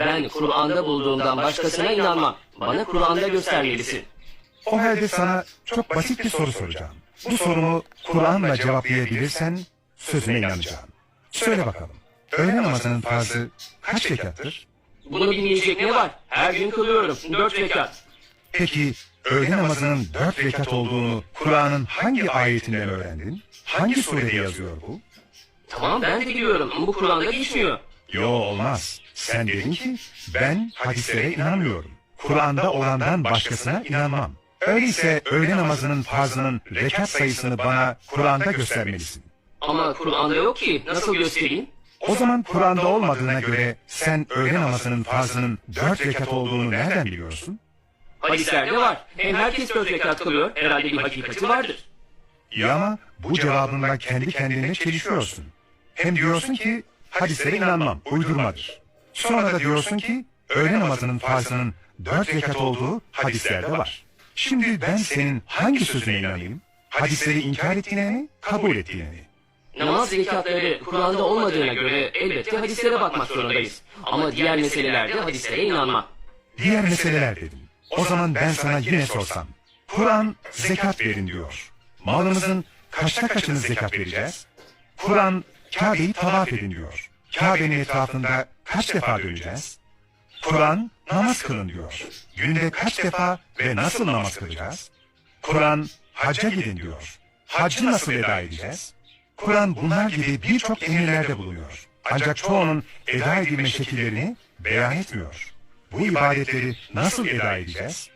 Ben Kur'an'da bulduğumdan başkasına inanmam. Bana Kur'an'da göstermelisin. O halde sana çok basit bir soru soracağım. Bu sorumu Kur'an'la cevaplayabilirsen sözüne inanacağım. Söyle bakalım. Öğle namazının farzı kaç rekattır? Bunu bilmeyecek ne var? Her gün kılıyorum. Dört rekat. Peki öğle namazının dört rekat olduğunu Kur'an'ın hangi ayetinden öğrendin? Hangi surede yazıyor bu? Tamam ben de biliyorum. Bu Kur'an'da geçmiyor. Yo olmaz. Sen dedin ki ben hadislere inanmıyorum. Kur'an'da olandan başkasına inanmam. Öyleyse öğle namazının farzının rekat sayısını bana Kur'an'da göstermelisin. Ama Kur'an'da yok ki. Nasıl göstereyim? O zaman Kur'an'da olmadığına göre sen öğle namazının farzının dört rekat olduğunu nereden biliyorsun? Hadislerde var. Hem herkes dört rekat kılıyor. Herhalde bir hakikati vardır. İyi ama bu cevabınla kendi kendine çelişiyorsun. Hem diyorsun ki hadislere inanmam, uydurmadır. Sonra da diyorsun ki öğle namazının farzının dört rekat olduğu hadislerde var. Şimdi ben senin hangi sözüne inanayım? Hadisleri inkar ettiğine mi, kabul ettiğine mi? Namaz zekatları Kur'an'da olmadığına göre elbette hadislere bakmak zorundayız. Ama diğer meselelerde hadislere inanmam. Diğer meseleler dedim. O zaman ben sana yine sorsam. Kur'an zekat verin diyor. Malımızın kaçta kaçını zekat vereceğiz? Kur'an Kabe'yi tavaf edin diyor. Kabe'nin etrafında kaç defa döneceğiz? Kur'an namaz kılın diyor. Günde kaç defa ve nasıl namaz kılacağız? Kur'an hacca gidin diyor. Haccı nasıl eda edeceğiz? Kur'an bunlar gibi birçok emirlerde bulunuyor. Ancak çoğunun eda edilme şekillerini beyan etmiyor. Bu ibadetleri nasıl eda edeceğiz?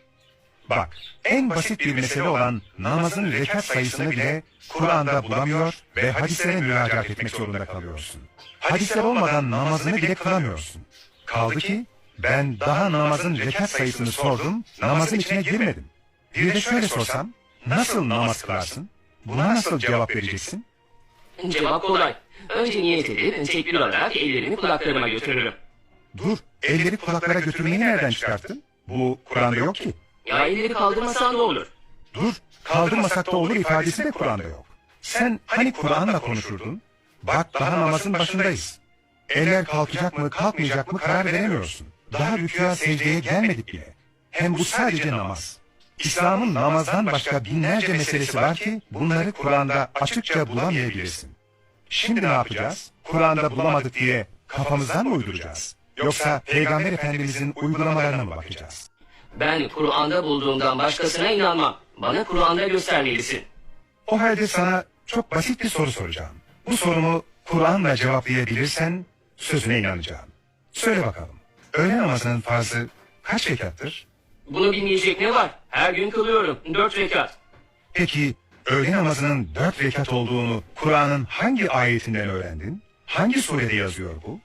Bak, en basit bir mesele olan namazın rekat sayısını bile Kur'an'da bulamıyor ve hadislere müracaat etmek zorunda kalıyorsun. Hadisler olmadan namazını bile kılamıyorsun. Kaldı ki ben daha namazın rekat sayısını sordum, namazın içine girmedim. Bir de şöyle sorsam, nasıl namaz kılarsın? Buna nasıl cevap vereceksin? Cevap kolay. Önce niyet edip tekbir alarak ellerimi kulaklarıma götürürüm. Dur, elleri kulaklara götürmeyi nereden çıkarttın? Bu Kur'an'da yok ki. Ya elleri kaldırmasan da olur. Dur, kaldırmasak da olur ifadesi de Kur'an'da yok. Sen hani Kur'an'la konuşurdun? Bak daha namazın başındayız. Eller kalkacak mı kalkmayacak mı karar veremiyorsun. Daha rükûa secdeye gelmedik bile. Hem bu sadece namaz. İslam'ın namazdan başka binlerce meselesi var ki bunları Kur'an'da açıkça bulamayabilirsin. Şimdi ne yapacağız? Kur'an'da bulamadık diye kafamızdan mı uyduracağız? Yoksa Peygamber Efendimizin uygulamalarına mı bakacağız? Ben Kur'an'da bulduğumdan başkasına inanmam. Bana Kur'an'da göstermelisin. O halde sana çok basit bir soru soracağım. Bu sorumu Kur'an'la cevaplayabilirsen sözüne inanacağım. Söyle bakalım. Öğle namazının farzı kaç rekattır? Bunu bilmeyecek ne var? Her gün kılıyorum. Dört rekat. Peki öğle namazının dört rekat olduğunu Kur'an'ın hangi ayetinden öğrendin? Hangi surede yazıyor bu?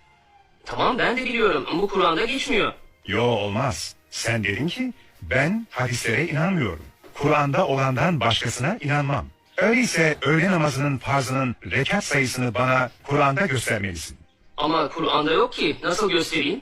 Tamam ben de biliyorum. Bu Kur'an'da geçmiyor. Yo olmaz. Sen dedin ki ben hadislere inanmıyorum. Kur'an'da olandan başkasına inanmam. Öyleyse öğle namazının farzının rekat sayısını bana Kur'an'da göstermelisin. Ama Kur'an'da yok ki. Nasıl göstereyim?